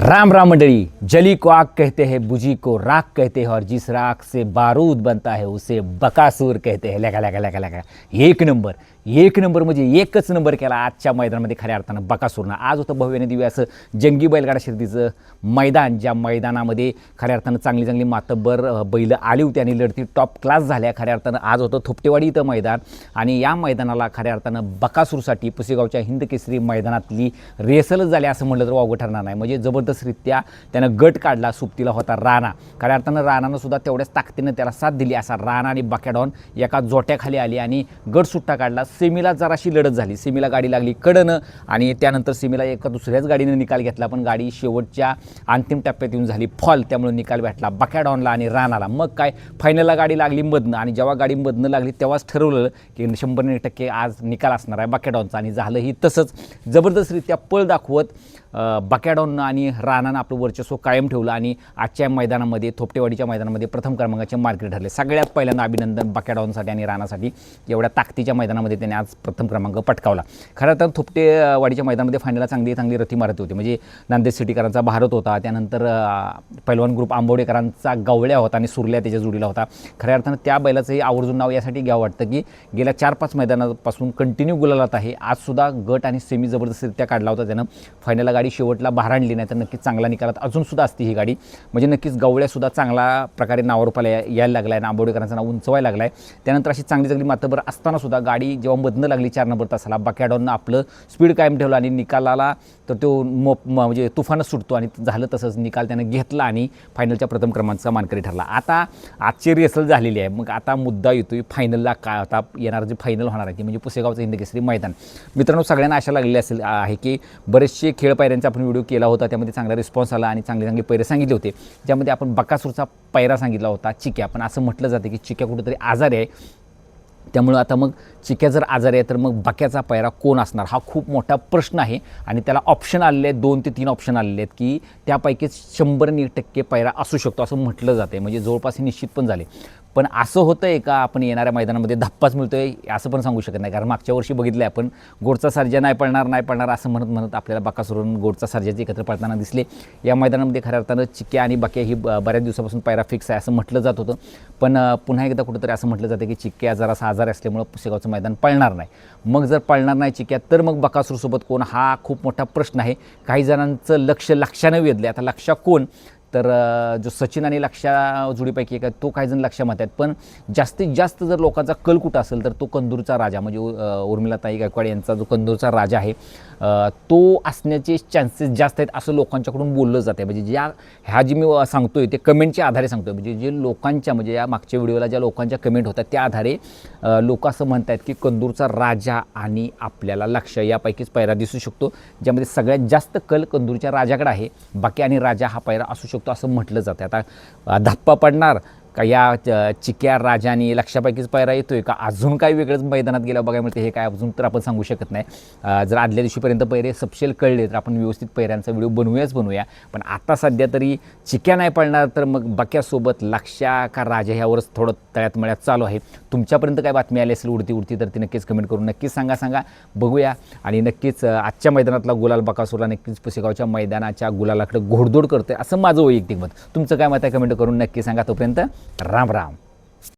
राम राम मंडली जली को आग कहते हैं बुझी को राख कहते हैं और जिस राख से बारूद बनता है उसे बकासूर कहते हैं। लगा लगा लगा लगा। एक नंबर एक नंबर म्हणजे एकच नंबर केला आजच्या मैदानामध्ये खऱ्या अर्थानं बकासूरनं. आज होतं भव्याने दिव्य असं जंगी बैलगाडा शर्यतीचं मैदान ज्या मैदानामध्ये खऱ्या अर्थानं चांगली चांगली मातब्बर बैलं आली होती आणि लढती टॉप क्लास झाल्या. खऱ्या अर्थानं आज होतं थोपटेवाडी इथं मैदान आणि या मैदानाला खऱ्या अर्थानं बकासूरसाठी पुसेगावच्या हिंद केसरी मैदानातली रेसलच झाली असं म्हटलं तर वावगं ठरणार नाही. म्हणजे जबरदस्तरित्या त्यानं गट काढला सुप्तीला होता राणा. खऱ्या अर्थानं राणानं सुद्धा तेवढ्याच ताकदीनं त्याला साथ दिली असा राणा आणि बकॅडॉन एका जोट्याखाली आली आणि गट सुट्टा काढला. सेमीला जराशी लढत झाली. सेमीला गाडी लागली कडनं आणि त्यानंतर सेमीला एका दुसऱ्याच गाडीनं निकाल घेतला. पण गाडी शेवटच्या अंतिम टप्प्यात येऊन झाली फॉल. त्यामुळे निकाल भेटला बकॅडॉनला आणि रानाला. मग काय? फायनलला गाडी लागली मधनं. आणि जेव्हा गाडी मधनं लागली तेव्हाच ठरवलं की शंभर टक्के आज निकाल असणार आहे बकॅडॉनचा. आणि झालंही तसंच. जबरदस्तरित्या पळ दाखवत बकॅडॉन आणि राणानं आपलं वर्चस्व कायम ठेवलं आणि आजच्या मैदानामध्ये थोपटेवाडीच्या मैदानामध्ये प्रथम क्रमांकाचे मार्केट ठरले. सगळ्यात पहिल्यांदा अभिनंदन बकॅडॉनसाठी आणि राणासाठी एवढ्या ताकदीच्या मैदानामध्ये त्याने आज प्रथम क्रमांक पटकावला. खरं तर थोपटेवाडीच्या मैदानामध्ये फायनलला चांगली चांगली रथी मारत होती. म्हणजे नांदेड सिटीकरांचा भारत होता त्यानंतर अ, पैलवान ग्रुप आंबोडेकरांचा गवळ्या होता आणि सुरल्या त्याच्या जोडीला होता. खऱ्या अर्थानं त्या बैलाचंही आवर्जून नाव यासाठी घ्यावं वाटतं की गेल्या चार पाच मैदानापासून कंटिन्यू गुलालात आहे. आजसुद्धा गट आणि सेमी जबरदस्तरित्या काढला होता. त्यानं फायनलला गाडी शेवटला बाहेर आणली नाही तर नक्कीच चांगला निकालात अजूनसुद्धा असते ही गाडी. म्हणजे नक्कीच गवळ्यासुद्धा चांगला प्रकारे नावारूपाला यायला लागला आहे आंबोडेकरांचा नाव उंचवायला लागला आहे त्यानंतर अशी चांगली चांगली मातबर असतानासुद्धा गाडी जेव्हा मधनं लागली चार नंबर तासाला बकॅडॉननं आपलं स्पीड कायम ठेवलं आणि निकालाला तर तो मोप म- म्हणजे तुफानच सुटतो आणि झालं तसंच निकाल त्यानं घेतला आणि फायनलच्या प्रथम क्रमांकाचा मानकरी ठरला. आता आजची रिहर्सल झालेली आहे. मग आता मुद्दा येतोय फायनलला काय आता येणार जे फायनल होणार आहे ती म्हणजे पुसेगावचं हिंदकेसरी मैदान. मित्रांनो सगळ्यांना आशा लागलेली असेल आहे की बरेचसे खेळ पाहिजे पायऱ्यांचा आपण व्हिडिओ केला होता त्यामध्ये चांगला रिस्पॉन्स आला आणि चांगले चांगले पैरे सांगितले होते. ज्यामध्ये आपण बकासूरचा पैरा सांगितला होता चिक्या. पण असं म्हटलं जातं की चिक्या कुठेतरी आजारी आहे. त्यामुळं आता मग चिक्या जर आजारी आहे तर मग बक्याचा पैरा कोण असणार? हा खूप मोठा प्रश्न आहे. आणि त्याला ऑप्शन आलेले आहेत दोन ते तीन ऑप्शन आलेले आहेत की त्यापैकीच शंभर नि टक्के पैरा असू शकतो असं म्हटलं जाते म्हणजे जवळपास हे निश्चित पण झाले. पण असं होतं आहे का आपण येणाऱ्या मैदानामध्ये धप्पाच मिळतो आहे असं पण सांगू शकत नाही. कारण मागच्या वर्षी बघितलं आहे आपण गोडचा सर्जा नाही पडणार नाही पडणार असं म्हणत म्हणत आपल्याला बकासुरून गोडचा सर्जाचे एकत्र पडताना दिसले. या मैदानामध्ये खऱ्या अर्थानं चिक्या आणि बाक्या ही बऱ्याच दिवसापासून पायरा फिक्स आहे असं म्हटलं जात होतं. पण पुन्हा एकदा कुठंतरी असं म्हटलं जातं की चिक्क्या जरासा आजार असल्यामुळं पुसेगावचं मैदान पळणार नाही. मग जर पळणार नाही चिक्या तर मग बकासूरसोबत कोण? हा खूप मोठा प्रश्न आहे. काही जणांचं लक्ष लक्षानं वेधलं आता लक्षात कोण? तर जो सचिन आणि लक्षा जोडीपैकी एक आहे तो काही जण लक्षात आहेत. पण जास्तीत जास्त जर लोकांचा कल कुठं असेल तर तो कंदूरचा राजा म्हणजे उर्मिलाताई गायकवाड यांचा जो कंदूरचा राजा आहे तो असण्याचे चान्सेस जास्त आहेत असं लोकांच्याकडून बोललं जातं म्हणजे ज्या ह्या जी मी सांगतो सांगतोय ते कमेंटच्या आधारे सांगतोय. म्हणजे जे लोकांच्या म्हणजे या मागच्या व्हिडिओला ज्या लोकांच्या कमेंट होतात त्या आधारे लोक असं म्हणत आहेत की कंदूरचा राजा आणि आपल्याला लक्ष यापैकीच पैरा दिसू शकतो. ज्यामध्ये सगळ्यात जास्त कल कंदूरच्या राजाकडे आहे. बाकी आणि राजा हा पैरा असू शकतो. असं म्हटलं जातं आता धप्पा पडणार का या चिक्या राजानी लक्षापैकीच पैरा येतोय का? अजून काही वेगळंच मैदानात गेलं बघायला मिळते हे काय अजून तर आपण सांगू शकत नाही. जर आदल्या दिवशीपर्यंत पैरे सपशेल कळले तर आपण व्यवस्थित पैऱ्यांचा व्हिडिओ बनवूयाच बनवूया. पण आता सध्या तरी चिक्या नाही पडणार तर मग बक्यासोबत लक्षा का राजा ह्यावरच थोडं तळ्यात मळ्यात चालू आहे. तुमच्यापर्यंत काय बातमी आली असेल उडती उडती तर ती नक्कीच कमेंट करून नक्कीच सांगा सांगा. बघूया. आणि नक्कीच आजच्या मैदानातला गुलाल बकासूरला नक्कीच पुसेगावच्या मैदानाच्या गुलालाकडे घोडदोड करते असं माझं वैयक्तिक मत. तुमचं काय मत आहे कमेंट करून नक्की सांगा तोपर्यंत. राम राम